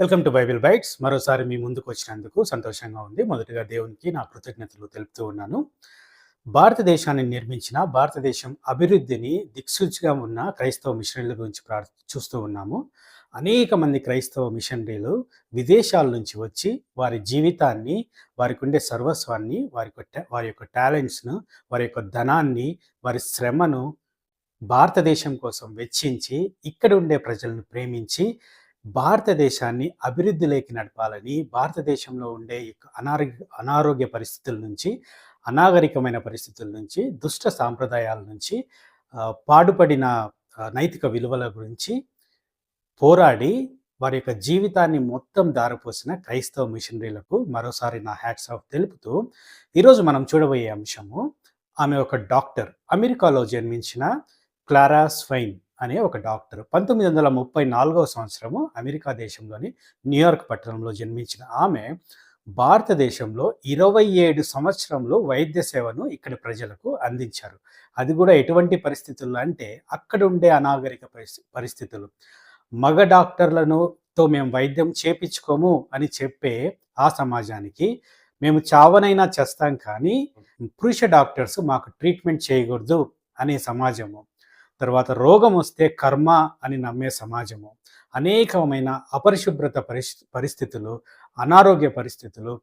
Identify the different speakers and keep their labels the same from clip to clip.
Speaker 1: Welcome to Bible bytes. మరోసారి మీ ముందుకు వచ్చినందుకు సంతోషంగా ఉంది. మొదటగా దేవునికి నా కృతజ్ఞతలు తెలుపుతూ ఉన్నాను. భారతదేశాన్ని నిర్మించిన భారతదేశం అభివృద్ధిని దిక్సూచిగా ఉన్న క్రైస్తవ మిషనరీల గురించి ప్రార్ చూస్తూ ఉన్నాము. అనేక మంది క్రైస్తవ మిషనరీలు విదేశాల నుంచి వచ్చి వారి జీవితాన్ని వారికి ఉండే సర్వస్వాన్ని వారి యొక్క వారి యొక్క టాలెంట్స్ను వారి యొక్క ధనాన్ని వారి శ్రమను భారతదేశం కోసం వెచ్చించి ఇక్కడ ఉండే ప్రజలను ప్రేమించి భారతదేశాన్ని అభివృద్ధిలోకి నడపాలని భారతదేశంలో ఉండే ఈ అనారోగ్య అనారోగ్య పరిస్థితుల నుంచి అనాగరికమైన పరిస్థితుల నుంచి దుష్ట సాంప్రదాయాల నుంచి పాడుపడిన నైతిక విలువల గురించి పోరాడి వారి యొక్క జీవితాన్ని మొత్తం దారిపోసిన క్రైస్తవ మిషనరీలకు మరోసారి నా హ్యాట్స్ ఆఫ్ తెలుపుతూ ఈరోజు మనం చూడబోయే అంశము ఆమె ఒక డాక్టర్ అమెరికాలో జన్మించిన క్లారా స్వైన్. అనే ఒక డాక్టర్ పంతొమ్మిది వందల ముప్పై నాలుగవ సంవత్సరము అమెరికా దేశంలోని న్యూయార్క్ పట్టణంలో జన్మించిన ఆమె భారతదేశంలో ఇరవై ఏడు సంవత్సరంలో వైద్య సేవను ఇక్కడ ప్రజలకు అందించారు. అది కూడా ఎటువంటి పరిస్థితుల్లో అంటే అక్కడ ఉండే అనాగరిక పరిస్థి- పరిస్థితులు. మగ డాక్టర్లను తో మేము వైద్యం చేపించుకోము అని చెప్పే ఆ సమాజానికి మేము చావనైనా చేస్తాం కానీ పురుష డాక్టర్స్ మాకు ట్రీట్మెంట్ చేయకూడదు అనే సమాజము. తర్వాత రోగం వస్తే కర్మ అని నమ్మే సమాజము. అనేకమైన అపరిశుభ్రత పరిస్థి పరిస్థితులు అనారోగ్య పరిస్థితులు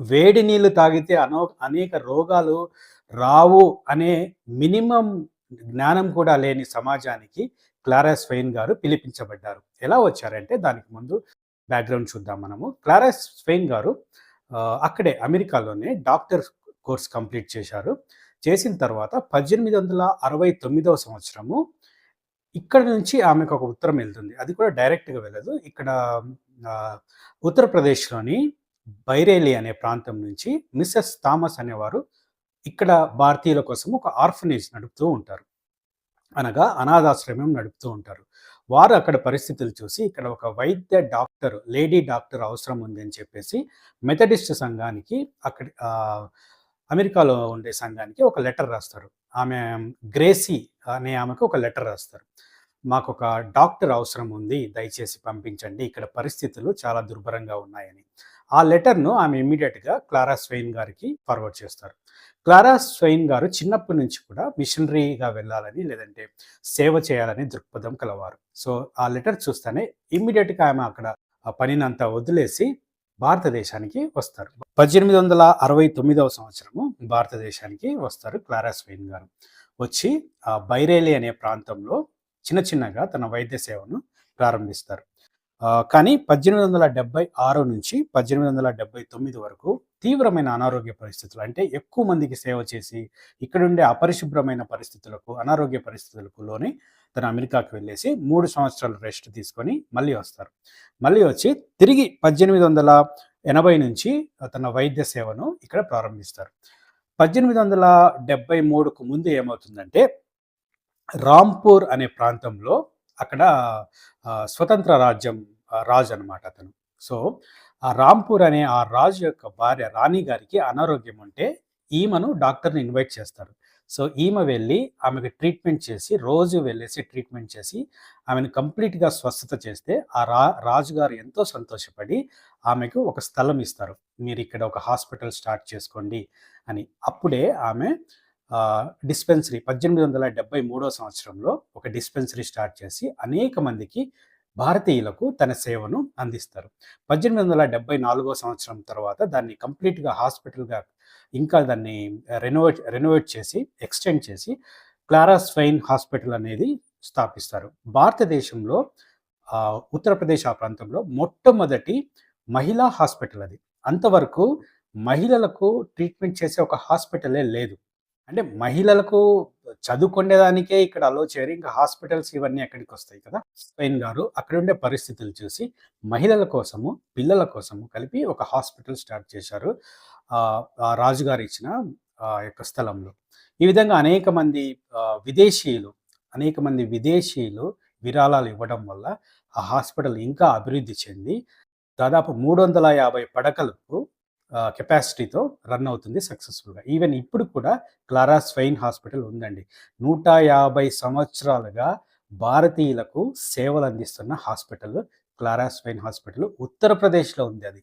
Speaker 1: వేడి నీళ్ళు తాగితే అనో అనేక రోగాలు రావు అనే మినిమం జ్ఞానం కూడా లేని సమాజానికి క్లారాస్ స్వెయిన్ గారు పిలిపించబడ్డారు. ఎలా వచ్చారంటే దానికి ముందు బ్యాక్గ్రౌండ్ చూద్దాం మనము. క్లారాస్ స్వెయిన్ గారు అక్కడే అమెరికాలోనే డాక్టర్ కోర్స్ కంప్లీట్ చేశారు. చేసిన తర్వాత పద్దెనిమిది వందల అరవై తొమ్మిదవ సంవత్సరము ఇక్కడ నుంచి ఆమెకు ఒక ఉత్తరం వెళ్తుంది. అది కూడా డైరెక్ట్గా వెళ్ళదు. ఇక్కడ ఉత్తరప్రదేశ్లోని బైరేలి అనే ప్రాంతం నుంచి మిస్సెస్ థామస్ అనేవారు ఇక్కడ భారతీయుల కోసం ఒక ఆర్ఫనేజ్ నడుపుతూ ఉంటారు. అనగా అనాథాశ్రమం నడుపుతూ ఉంటారు. వారు అక్కడ పరిస్థితులు చూసి ఇక్కడ ఒక వైద్య డాక్టర్ లేడీ డాక్టర్ అవసరం ఉంది అని చెప్పేసి మెథడిస్ట్ సంఘానికి అక్కడ అమెరికాలో ఉండే సంఘానికి ఒక లెటర్ రాస్తారు. ఆమె గ్రేసీ అనే ఆమెకు ఒక లెటర్ రాస్తారు. మాకు ఒక డాక్టర్ అవసరం ఉంది దయచేసి పంపించండి ఇక్కడ పరిస్థితులు చాలా దుర్భరంగా ఉన్నాయని. ఆ లెటర్ను ఆమె ఇమీడియట్గా క్లారా స్వెయిన్ గారికి ఫార్వర్డ్ చేస్తారు. క్లారా స్వెయిన్ గారు చిన్నప్పటి నుంచి కూడా మిషనరీగా వెళ్ళాలని లేదంటే సేవ చేయాలని దృక్పథం కలవారు. సో ఆ లెటర్ చూస్తేనే ఇమ్మీడియట్గా ఆమె అక్కడ ఆ పనినంతా వదిలేసి భారతదేశానికి వస్తారు. పద్దెనిమిది వందల అరవై తొమ్మిదవ సంవత్సరము భారతదేశానికి వస్తారు క్లారాస్ వెయిన్ గారు. వచ్చి ఆ బైరేలి అనే ప్రాంతంలో చిన్న చిన్నగా తన వైద్య సేవను ప్రారంభిస్తారు. కానీ పద్దెనిమిది వందల డెబ్బై ఆరు నుంచి పద్దెనిమిది వందల డెబ్బై తొమ్మిది వరకు తీవ్రమైన అనారోగ్య పరిస్థితులు అంటే ఎక్కువ మందికి సేవ చేసి ఇక్కడుండే అపరిశుభ్రమైన పరిస్థితులకు అనారోగ్య పరిస్థితులకు లోనే తను అమెరికాకు వెళ్ళేసి మూడు సంవత్సరాలు రెస్ట్ తీసుకొని మళ్ళీ వస్తారు. మళ్ళీ వచ్చి తిరిగి పద్దెనిమిది వందల ఎనభై నుంచి తన వైద్య సేవను ఇక్కడ ప్రారంభిస్తారు. పద్దెనిమిది వందల డెబ్బై మూడుకు ముందు ఏమవుతుందంటే రాంపూర్ అనే ప్రాంతంలో అక్కడ స్వతంత్ర రాజ్యం రాజు అనమాట అతను. సో ఆ రాంపూర్ అనే ఆ రాజు యొక్క భార్య రాణి గారికి అనారోగ్యం ఉంటే ఈమెను డాక్టర్ని ఇన్వైట్ చేస్తారు. సో ఈమె వెళ్ళి ఆమెకు ట్రీట్మెంట్ చేసి రోజు వెళ్ళేసి ట్రీట్మెంట్ చేసి ఆమెను కంప్లీట్గా స్వస్థత చేస్తే ఆ రా రాజుగారు ఎంతో సంతోషపడి ఆమెకు ఒక స్థలం ఇస్తారు. మీరు ఇక్కడ ఒక హాస్పిటల్ స్టార్ట్ చేసుకోండి అని. అప్పుడే ఆమె డిస్పెన్సరీ పద్దెనిమిది వందల డెబ్బై మూడో సంవత్సరంలో ఒక డిస్పెన్సరీ స్టార్ట్ చేసి అనేక మందికి భారతీయులకు తన సేవను అందిస్తారు. పద్దెనిమిది వందల డెబ్బై నాలుగో సంవత్సరం తర్వాత దాన్ని కంప్లీట్గా హాస్పిటల్గా ఇంకా దాన్ని రెనోవేట్ రెనోవేట్ చేసి ఎక్స్టెండ్ చేసి క్లారా స్వైన్ హాస్పిటల్ అనేది స్థాపిస్తారు. భారతదేశంలో ఉత్తరప్రదేశ్ ఆ ప్రాంతంలో మొట్టమొదటి మహిళా హాస్పిటల్ అది. అంతవరకు మహిళలకు ట్రీట్మెంట్ చేసే ఒక హాస్పిటలే లేదు. అంటే మహిళలకు చదువుకునేదానికే ఇక్కడ అలో చేయరు. ఇంకా హాస్పిటల్స్ ఇవన్నీ ఎక్కడికి వస్తాయి కదా. స్పెయిన్ గారు అక్కడ ఉండే పరిస్థితులు చూసి మహిళల కోసము పిల్లల కోసము కలిపి ఒక హాస్పిటల్ స్టార్ట్ చేశారు. ఆ రాజుగారు ఇచ్చిన ఆ యొక్క స్థలంలో. ఈ విధంగా అనేక మంది విదేశీయులు అనేక మంది విదేశీయులు విరాళాలు ఇవ్వడం వల్ల ఆ హాస్పిటల్ ఇంకా అభివృద్ధి చెంది. దాదాపు మూడు వందల యాభై పడకలకు కెపాసిటీతో రన్ అవుతుంది సక్సెస్ఫుల్గా ఈవెన్ ఇప్పుడు కూడా క్లారా స్వైన్ హాస్పిటల్ ఉందండి. నూట యాభై సంవత్సరాలుగా భారతీయులకు సేవలు అందిస్తున్న హాస్పిటల్ క్లారా స్వైన్ హాస్పిటల్ ఉత్తరప్రదేశ్లో ఉంది అది.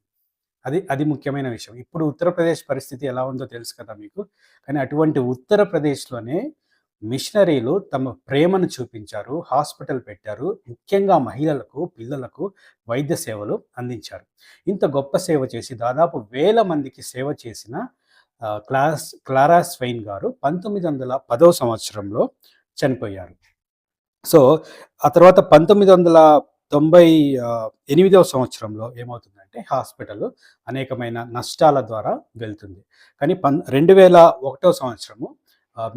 Speaker 1: అది అది ముఖ్యమైన విషయం. ఇప్పుడు ఉత్తరప్రదేశ్ పరిస్థితి ఎలా ఉందో తెలుసు కదా మీకు? కానీ అటువంటి ఉత్తరప్రదేశ్లోనే మిషనరీలు తమ ప్రేమను చూపించారు హాస్పిటల్ పెట్టారు ముఖ్యంగా మహిళలకు పిల్లలకు వైద్య సేవలు అందించారు. ఇంత గొప్ప సేవ చేసి దాదాపు వేల మందికి సేవ చేసిన క్లాస్ క్లారా స్వెయిన్ గారు పంతొమ్మిది వందల పదో సంవత్సరంలో చనిపోయారు. సో ఆ తర్వాత పంతొమ్మిది వందల తొంభై ఎనిమిదవ సంవత్సరంలో ఏమవుతుందంటే హాస్పిటల్ అనేకమైన నష్టాల ద్వారా వెళ్తుంది. కానీ పన్ రెండు వేల ఒకటో సంవత్సరము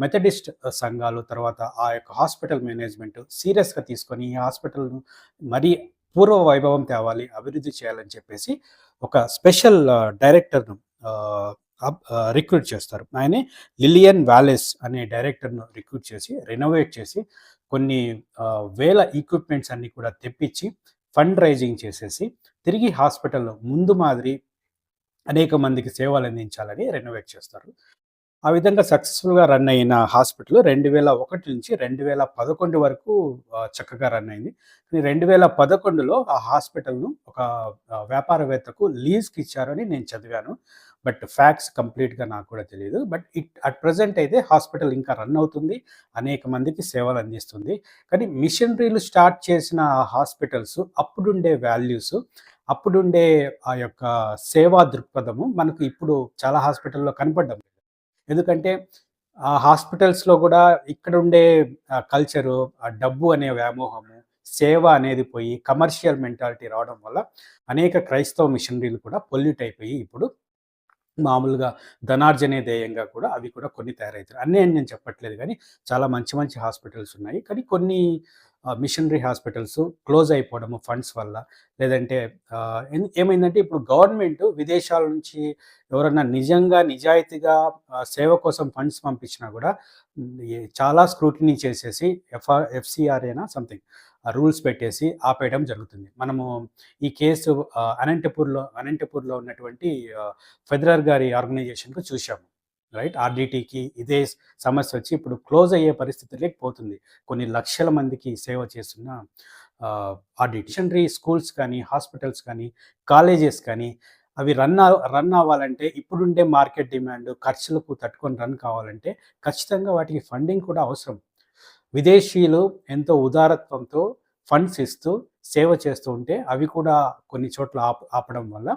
Speaker 1: మెథడిస్ట్ సంఘాలు తర్వాత ఆ యొక్క హాస్పిటల్ మేనేజ్మెంట్ సీరియస్గా తీసుకొని ఈ హాస్పిటల్ను మరీ పూర్వ వైభవం తేవాలి అభివృద్ధి చేయాలని చెప్పేసి ఒక స్పెషల్ డైరెక్టర్ను రిక్రూట్ చేస్తారు. ఆయనే లిలియన్ వ్యాలెస్ అనే డైరెక్టర్ను రిక్రూట్ చేసి రెనోవేట్ చేసి కొన్ని వేల ఈక్విప్మెంట్స్ అన్ని కూడా తెప్పించి ఫండ్ రైజింగ్ చేసేసి తిరిగి హాస్పిటల్లో ముందు మాదిరి అనేక మందికి సేవలు అందించాలని రెనోవేట్ చేస్తారు. ఆ విధంగా సక్సెస్ఫుల్గా రన్ అయిన హాస్పిటల్ రెండు వేల ఒకటి నుంచి రెండు వేల పదకొండు వరకు చక్కగా రన్ అయింది. రెండు వేల పదకొండులో ఆ హాస్పిటల్ను ఒక వ్యాపారవేత్తకు లీజ్కి ఇచ్చారని నేను చదివాను. బట్ ఫ్యాక్ట్స్ కంప్లీట్గా నాకు కూడా తెలియదు బట్ ఇట్ అట్ ప్రజెంట్ అయితే హాస్పిటల్ ఇంకా రన్ అవుతుంది. అనేక మందికి సేవలు అందిస్తుంది. కానీ మిషనరీలు స్టార్ట్ చేసిన హాస్పిటల్స్ అప్పుడుండే వాల్యూస్ అప్పుడుండే ఆ యొక్క సేవా దృక్పథము మనకు ఇప్పుడు చాలా హాస్పిటల్లో కనపడ్డం. ఎందుకంటే ఆ హాస్పిటల్స్లో కూడా ఇక్కడ ఉండే కల్చరు ఆ డబ్బు అనే వ్యామోహము సేవ అనేది పోయి కమర్షియల్ మెంటాలిటీ రావడం వల్ల అనేక క్రైస్తవ మిషనరీలు కూడా పొల్యూట్ అయిపోయి ఇప్పుడు మామూలుగా ధనార్జనే ధ్యేయంగా కూడా అవి కూడా కొన్ని తయారవుతాయి అన్నీ నేను చెప్పట్లేదు కానీ చాలా మంచి మంచి హాస్పిటల్స్ ఉన్నాయి. కానీ కొన్ని మిషనరీ హాస్పిటల్స్ క్లోజ్ అయిపోవడము ఫండ్స్ వల్ల. లేదంటే ఏమైందంటే ఇప్పుడు గవర్నమెంట్ విదేశాల నుంచి ఎవరన్నా నిజంగా నిజాయితీగా సేవ కోసం ఫండ్స్ పంపించినా కూడా చాలా స్క్రూటినీ చేసేసి ఎఫ్ఆర్ ఎఫ్సిఆర్ఏనా సంథింగ్ రూల్స్ పెట్టేసి ఆపేయడం జరుగుతుంది. మనము ఈ కేసు అనంతపూర్లో అనంతపూర్లో ఉన్నటువంటి ఫెదరర్ గారి ఆర్గనైజేషన్కు చూసాము రైట్? ఆర్డీటీకి ఇదే సమస్య వచ్చి ఇప్పుడు క్లోజ్ అయ్యే పరిస్థితిలోకి పోతుంది కొన్ని లక్షల మందికి సేవ చేస్తున్న ఆర్డిటీ స్కూల్స్ కానీ హాస్పిటల్స్ కానీ కాలేజెస్ కానీ అవి రన్ రన్ అవ్వాలంటే ఇప్పుడుండే మార్కెట్ డిమాండ్ ఖర్చులకు తట్టుకొని రన్ కావాలంటే ఖచ్చితంగా వాటికి ఫండింగ్ కూడా అవసరం. విదేశీయులు ఎంతో ఉదారత్వంతో ఫండ్స్ ఇస్తూ సేవ చేస్తూ ఉంటే అవి కూడా కొన్ని చోట్ల ఆప ఆపడం వల్ల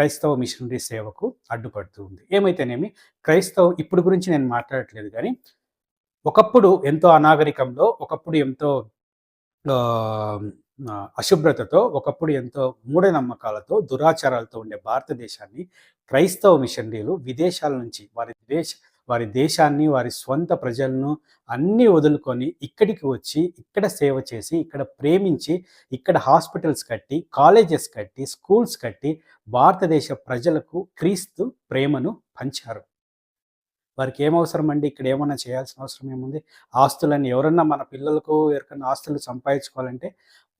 Speaker 1: క్రైస్తవ మిషనరీ సేవకు అడ్డుపడుతూ ఉంది. ఏమైతేనేమి? క్రైస్తవ ఇప్పుడు గురించి నేను మాట్లాడట్లేదు కానీ ఒకప్పుడు ఎంతో అనాగరికంలో ఒకప్పుడు ఎంతో అశుభ్రతతో ఒకప్పుడు ఎంతో మూఢనమ్మకాలతో దురాచారాలతో ఉండే భారతదేశాన్ని క్రైస్తవ మిషనరీలు విదేశాల నుంచి వారి దేశ వారి దేశాన్ని వారి స్వంత ప్రజలను అన్నీ వదులుకొని ఇక్కడికి వచ్చి ఇక్కడ సేవ చేసి ఇక్కడ ప్రేమించి ఇక్కడ హాస్పిటల్స్ కట్టి కాలేజెస్ కట్టి స్కూల్స్ కట్టి భారతదేశ ప్రజలకు క్రీస్తు ప్రేమను పంచారు. వారికి ఏమవసరం అండి? ఇక్కడ ఏమన్నా చేయాల్సిన అవసరం ఏముంది? ఆస్తులని ఎవరన్నా మన పిల్లలకు ఎవరికన్నా ఆస్తులు సంపాదించుకోవాలంటే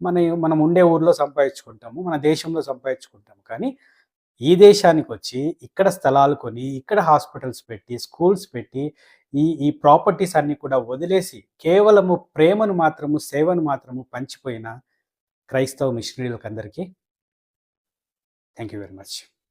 Speaker 1: మన మనం ఉండే ఊర్లో సంపాదించుకుంటాము మన దేశంలో సంపాదించుకుంటాము. కానీ ఈ దేశానికి వచ్చి ఇక్కడ స్థలాలు కొని ఇక్కడ హాస్పిటల్స్ పెట్టి స్కూల్స్ పెట్టి ఈ ఈ ప్రాపర్టీస్ అన్ని కూడా వదిలేసి కేవలము ప్రేమను మాత్రము సేవను మాత్రము పంచిపోయిన క్రైస్తవ మిషనరీలకు అందరికీ థ్యాంక్ యూ వెరీ మచ్.